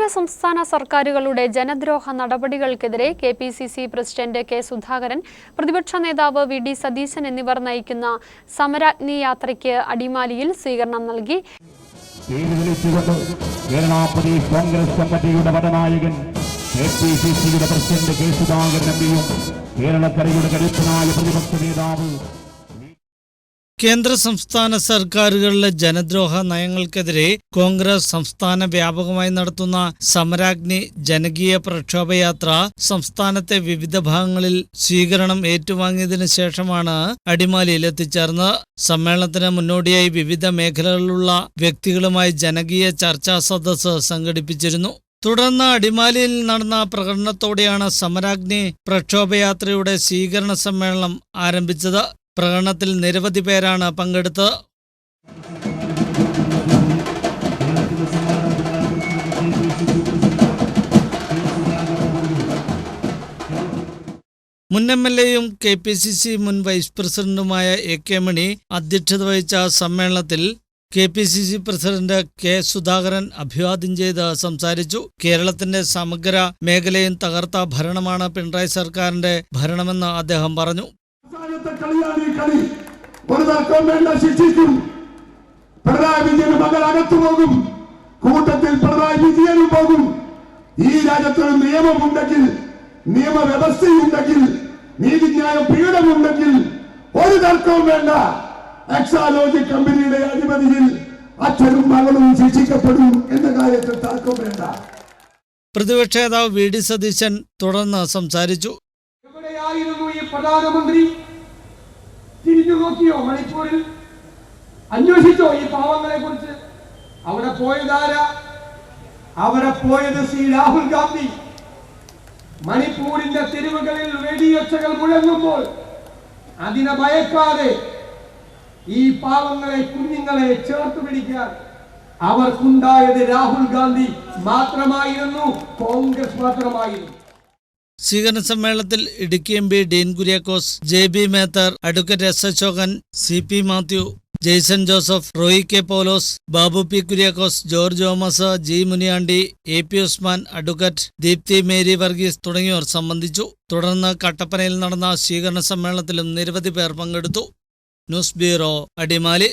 കേന്ദ്ര സംസ്ഥാന സർക്കാരുകളുടെ ജനദ്രോഹ നടപടികൾക്കെതിരെ K P C C president K Sudhakaran പ്രതിപക്ഷ നേതാവ് വി ഡി സതീശൻ എന്നിവർ നയിക്കുന്ന സമരാഗ്നി യാത്രയ്ക്ക് അടിമാലിയിൽ സ്വീകരണം നൽകി. കേരള പ്രദേശ് കോൺഗ്രസ് കമ്മിറ്റിയുടെ വടനായകൻ കെ പി സി സിയുടെ പ്രസിഡന്റ് കെ സുധാകരൻ എംപിയും കേരളക്കരയുടെ കരുത്തനായ പ്രതിപക്ഷ നേതാവ് കേന്ദ്ര സംസ്ഥാന സർക്കാരുകളിലെ ജനദ്രോഹ നയങ്ങൾക്കെതിരെ കോൺഗ്രസ് സംസ്ഥാന വ്യാപകമായി നടത്തുന്ന സമരാഗ്നി ജനകീയ പ്രക്ഷോഭയാത്ര സംസ്ഥാനത്തെ വിവിധ ഭാഗങ്ങളിൽ സ്വീകരണം ഏറ്റുവാങ്ങിയതിനു ശേഷമാണ് അടിമാലിയിൽ എത്തിച്ചേർന്നത് സമ്മേളനത്തിന് മുന്നോടിയായി വിവിധ മേഖലകളിലുള്ള വ്യക്തികളുമായി ജനകീയ ചർച്ചാ സദസ്സ് സംഘടിപ്പിച്ചിരുന്നു. തുടർന്ന് അടിമാലിയിൽ നടന്ന പ്രകടനത്തോടെയാണ് സമരാഗ്നി പ്രക്ഷോഭയാത്രയുടെ സ്വീകരണ സമ്മേളനം ആരംഭിച്ചത്. പ്രകടനത്തിൽ നിരവധി പേരാണ് പങ്കെടുത്തത് മുൻ എം എൽ എയും കെ പി സി സി മുൻ വൈസ് പ്രസിഡന്റുമായ എ കെ മണി അധ്യക്ഷത വഹിച്ച സമ്മേളനത്തിൽ K P C C president K Sudhakaran അഭിവാദ്യം ചെയ്ത് സംസാരിച്ചു. കേരളത്തിന്റെ സമഗ്ര മേഖലയും തകർത്ത ഭരണമാണ് പിണറായി സർക്കാരിന്റെ ഭരണമെന്ന് അദ്ദേഹം പറഞ്ഞു. അവസാനത്തെ കളിയാണ് ഈ കളി. ഒരു വേണ്ട ശിക്ഷിക്കും. പിണറായി വിജയന് മകൾ അകത്തു പോകും. കൂട്ടത്തിൽ പിണറായി വിജയനും പോകും. ഈ രാജ്യത്തൊരു നിയമമുണ്ടെങ്കിൽ നിയമവ്യവസ്ഥയുണ്ടെങ്കിൽ നീതിന്യായ പീഠമുണ്ടെങ്കിൽ ഒരു തർക്കവും വേണ്ട. എക്സാലോജി കമ്പനിയുടെ അഴിമതിയിൽ അച്ഛനും മകളും ശിക്ഷിക്കപ്പെടും എന്ന കാര്യത്തിൽ തർക്കം വേണ്ട. പ്രതിപക്ഷ നേതാവ് വി ഡി സതീശൻ തുടർന്ന് സംസാരിച്ചു. എവിടെയായിരുന്നു ഈ പ്രധാനമന്ത്രി? തിരിഞ്ഞു നോക്കിയോ മണിപ്പൂരിൽ? അന്വേഷിച്ചോ ഈ പാവങ്ങളെ കുറിച്ച്? അവിടെ പോയതാരാ അവിടെ പോയത് ശ്രീ രാഹുൽ ഗാന്ധി. മണിപ്പൂരിന്റെ തെരുവുകളിൽ വെടിയൊച്ചകൾ മുഴങ്ങുമ്പോൾ അതിനെ ഭയക്കാതെ ഈ പാവങ്ങളെ കുഞ്ഞുങ്ങളെ ചേർത്ത് പിടിക്കാൻ അവർക്കുണ്ടായത് രാഹുൽ ഗാന്ധി മാത്രമായിരുന്നു കോൺഗ്രസ് മാത്രമായിരുന്നു. സ്വീകരണ സമ്മേളനത്തിൽ Idukki M P Dean Kuriakose J B Methar advocate S Ashokan C P Mathew Jaison Joseph Roy K Paulose Babu P Kuriakose George Thomas G Muniyandi A P Usman advocate Deepthi Mary Varghese തുടങ്ങിയവർ സംബന്ധിച്ചു. തുടർന്ന് കട്ടപ്പനയിൽ നടന്ന സ്വീകരണ സമ്മേളനത്തിലും നിരവധി പേർ പങ്കെടുത്തു. News bureau Adimali.